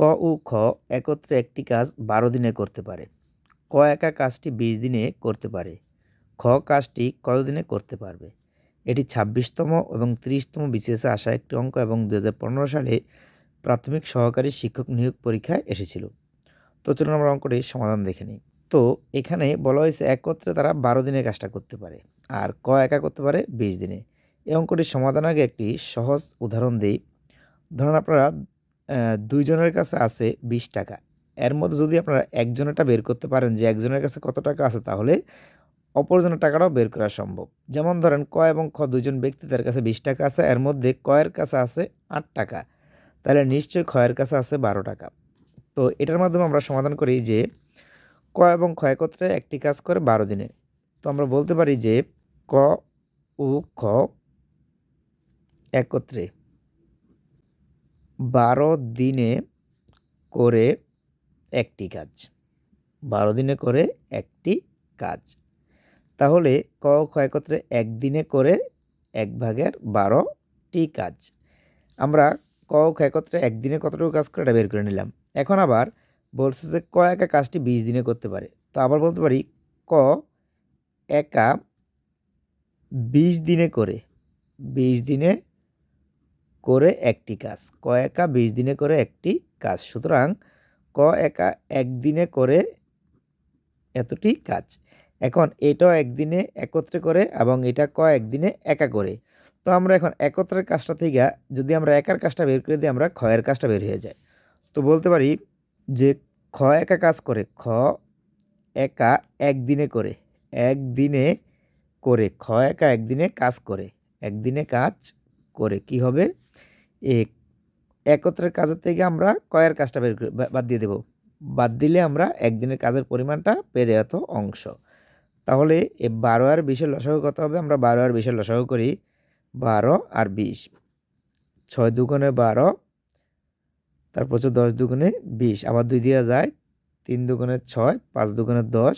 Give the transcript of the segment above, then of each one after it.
ক ও খ একত্রে একটি কাজ বারো দিনে করতে পারে। ক একা কাজটি বিশ দিনে করতে পারে। খ কাজটি কত দিনে করতে পারবে? এটি ছাব্বিশতম এবং তিরিশতম বিসিএসে আসা একটি অঙ্ক এবং দু হাজার পনেরো সালে প্রাথমিক সহকারী শিক্ষক নিয়োগ পরীক্ষায় এসেছিল। তো চলুন আমরা অঙ্কটির সমাধান দেখে নিই। তো এখানে বলা হয়েছে একত্রে তারা বারো দিনে কাজটা করতে পারে আর ক একা করতে পারে বিশ দিনে। এই অঙ্কটির সমাধান আগে একটি সহজ উদাহরণ দিই। ধরুন আপনারা দুইজনের কাছে আছে বিশ টাকা। এর মধ্যে যদি আপনারা একজনেরটা বের করতে পারেন যে একজনের কাছে কত টাকা আছে, তাহলে অপরজনের টাকাটাও বের করা সম্ভব। যেমন ধরেন ক এবং খ দুজন ব্যক্তি, তার কাছে বিশ টাকা আছে, এর মধ্যে কয়ের কাছে আছে আট টাকা। তাহলে নিশ্চয়ই ক্ষয়ের কাছে আছে বারো টাকা। তো এটার মাধ্যমে আমরা সমাধান করি যে ক এবং খ একত্রে একটি কাজ করে বারো দিনে। তো আমরা বলতে পারি যে ক ও খ একত্রে। বারো দিনে করে একটি কাজ। বারো দিনে করে একটি কাজ। তাহলে ক একত্রে একদিনে করে এক ভাগের বারোটি কাজ। আমরা ক একত্রে একদিনে কতটুকু কাজ করে এটা বের করে নিলাম। এখন আবার বলছে যে ক একা কাজটি বিশ দিনে করতে পারে। তো আবার বলতে পারি ক একা বিশ দিনে করে, বিশ দিনে করে একটি কাজ। ক একা বিশ দিনে করে একটি কাজ। সুতরাং ক একা একদিনে করে এতটি কাজ। এখন এটাও একদিনে একত্রে করে এবং এটা ক একদিনে একা করে। তো আমরা এখন একত্রের কাজটা থেকে যদি আমরা একার কাজটা বের করে দিই, আমরা ক্ষয়ের কাজটা বের হয়ে যায়। তো বলতে পারি যে খ একা কাজ করে, খ একা একদিনে করে একদিনে করে, খ একা একদিনে কাজ করে, একদিনে কাজ করে কি হবে? এক একত্রের কাজের থেকে আমরা কয়ের কাজটা বের বাদ দিয়ে দেব। বাদ দিলে আমরা একদিনের কাজের পরিমাণটা পেয়ে যাই এত অংশ। তাহলে এ বারো আর বিশের লসাগু কত হবে? আমরা বারো আর বিশের লসাগু করি বারো আর বিশ। ছয় দুগুণে বারো, তারপর হচ্ছে দশ দুগুণে বিশ। আবার দুই দেওয়া যায় তিন দুগুণে ছয়, পাঁচ দুগুণে দশ,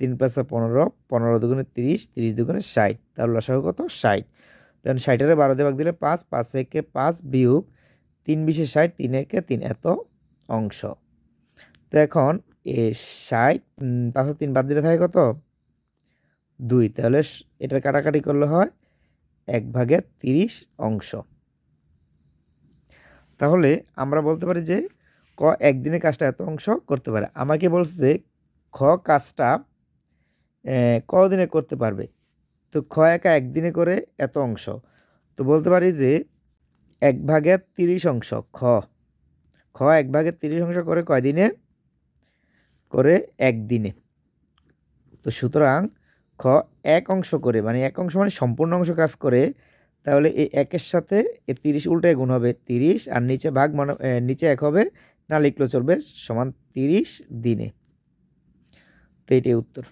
তিন পাঁচে পনেরো পনেরো দুগুণে তিরিশ তিরিশ দুগুণে ষাট। তার লসাগু কত? ষাট। তখন ষাটের বারো দিয়ে ভাগ দিলে পাঁচ পাঁচ একে পাঁচ বিয়োগ তিন বিশে ষাট, তিন একে তিন, এত অংশ। তো এখন এ ষাট পাঁচে তিন বাদ দিলে থাকে কত? দুই। তাহলে এটার কাটাকাটি করলে হয় এক ভাগের তিরিশ অংশ। তাহলে আমরা বলতে পারি যে ক একদিনে কাজটা এত অংশ করতে পারে। আমাকে বলছে খ কাজটা কদিনে করতে পারবে? তো খ একা একদিনে করে এত অংশ। তো বলতে পারি যে এক ভাগের তিরিশ অংশ, খ। খ এক ভাগের তিরিশ অংশ করে কয়দিনে? করে একদিনে। তো সুতরাং খ এক অংশ করে মানে এক অংশ মানে সম্পূর্ণ অংশ কাজ করে, তাহলে এই একের সাথে এ তিরিশ উল্টায় গুণ হবে তিরিশ, আর নিচে ভাগ মানে নিচে এক হবে, না লিখলেও চলবে, সমান তিরিশ দিনে। তো এটাই উত্তর।